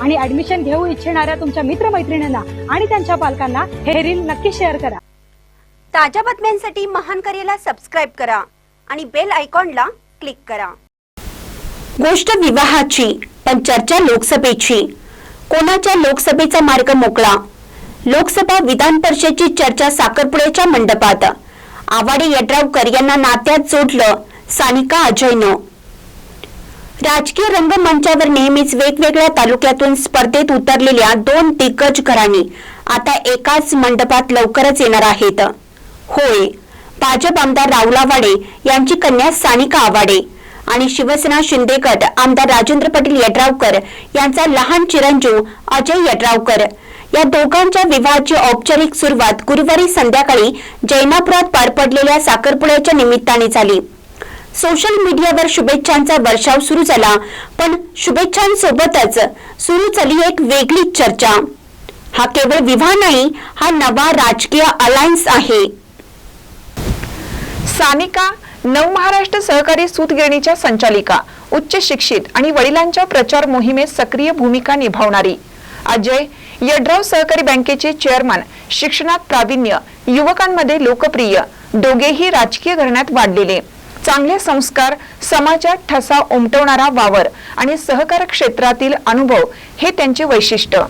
आणि ऍडमिशन घेऊ इच्छिणाऱ्या तुमच्या मित्रमैत्रिणींना आणि त्यांच्या पालकांना हे रील नक्की शेअर करा. ताज्या बातम्यांसाठी महान करेला सबस्क्राईब करा आणि बेल आयकॉनला क्लिक करा. गोष्ट विवाहाची पण चर्चा लोकसभेची. कोणाच्या लोकसभेचा मार्ग मोकळा? लोकसभा विधान परिषदेची चर्चा साखरपुड्याच्या मंडपात. आवाडे यड्रावकर यांना नात्यात जोडलं सानिका अजयनं. राजकीय रंगमंचावर नेहमीच वेगवेगळ्या तालुक्यातून स्पर्धेत उतरलेल्या दोन दिग्गज घराणी आता एकाच मंडपात लवकरच येणार आहेत. होय भाजप आमदार राहुल आवाडे यांची कन्या सानिका आवाडे आणि शिवसेना शिंदे गट आमदार राजेंद्र पाटील यड्रावकर यांचा लहान चिरंजीव अजय यड्रावकर. या दोघांच्या विवाहाची औपचारिक सुरुवात गुरुवारी संध्याकाळी जैनापुरात पार पडलेल्या साखरपुड्याच्या निमित्ताने झाली. सोशल मीडियावर शुभेच्छांचा वर्षाव सुरू झाला. पण शुभेच्छांसोबतच सुरू झाली एक वेगळी चर्चा. हा केवळ विवाह नाही हा नवा राजकीय अलायन्स आहे. सानिका नवमहाराष्ट्र सहकारी सूतगिरणीच्या संचालिका उच्च शिक्षित आणि वडिलांच्या प्रचार मोहिमेत सक्रिय भूमिका निभावणारी. अजय यड्राव सहकारी बँकेचे चेअरमन शिक्षणात प्रावीण्य युवकांमध्ये लोकप्रिय दोघेही राजकीय घराण्यात वाढलेले. चांगले संस्कार समाजात ठसा उमटवणारा वावर आणि सहकार क्षेत्रातील अनुभव हे त्यांचे वैशिष्ट्य.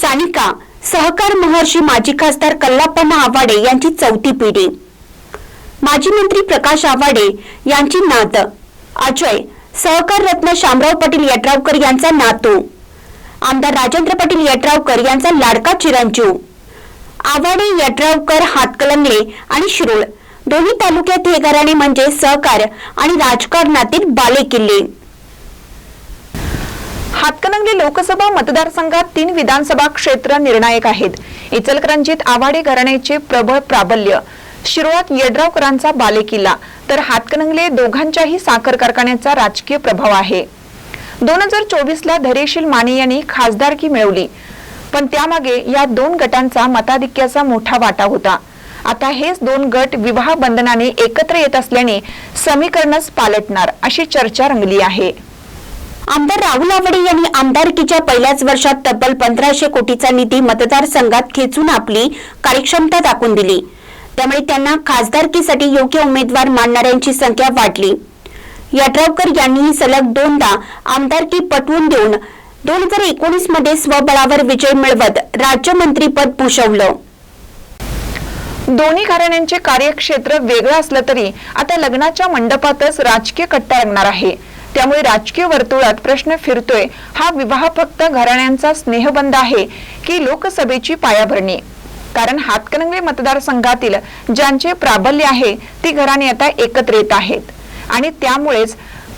सानिका सहकार महर्षी माजी खासदार कल्लाप्पा आवाडे यांची चौथी पिढी. माजी मंत्री प्रकाश आवाडे यांची नात. अजय सहकार रत्न शामराव पाटील यड्रावकर यांचा नातू. आमदार राजेंद्र पाटील यड्रावकर यांचा लाडका चिरंजीव. आवाडे यड्रावकर हातकलंगले आणि शिरोळ दोन्ही तालुक्यात हे घराणे म्हणजे सहकार आणि राजकारणातील बालेकिल्ले हातकणंगले लोकसभा मतदारसंघात तीन विधानसभा क्षेत्र निर्णायक आहेत. इचलकरंजीत आवाडे घराण्याचे प्रबळ प्राबल्य. शिरोळात यड्रावकरांचा बालेकिल्ला तर हातकणंगले दोघांच्याही साखर कारखान्याचा राजकीय प्रभाव आहे. दोन हजार चोवीसला धरेशील धैर्यशील माने यांनी खासदारकी मिळवली. पण त्यामागे या दोन गटांचा मताधिक्याचा मोठा वाटा होता. आता हेच दोन गट विवाह बंधनाने एकत्र येत असल्याने समीकरणच पालटणार अशी चर्चा रंगली आहे. आमदार राहुल आवडे यांनी आमदारकीच्या पहिल्याच वर्षात तब्बल पंधराशे कोटीचा निधी मतदारसंघात खेचून आपली कार्यक्षमता दाखवून दिली. त्यामुळे त्यांना खासदारकीसाठी योग्य उमेदवार मानणाऱ्यांची संख्या वाढली. यड्रावकर यांनीही सलग दोनदा आमदारकी पटवून देऊन दोन हजार एकोणीसमध्ये स्वबळावर विजय मिळवत राज्यमंत्रीपद भूषवलं. दोन्ही घराण्यांचे कार्यक्षेत्र वेगळं असलं तरी आता लग्नाच्या मंडपातच राजकीय कट्टा रंगणार आहे. त्यामुळे राजकीय वर्तुळात प्रश्न फिरतोय. हा विवाह फक्त घराण्यांचा स्नेहबंध आहे की लोकसभेची पायाभरणी? कारण हातकणंगले मतदारसंघातील ज्यांचे प्राबल्य आहे ती घराणे आता एकत्र येत आहेत. आणि त्यामुळेच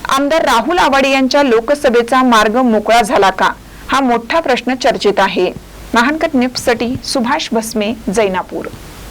आमदार राहुल आवाडे यांच्या लोकसभेचा मार्ग मोकळा झाला का? हा मोठा प्रश्न चर्चेत आहे. महानकट निप्ससाठी सुभाष भस्मे जैनापूर.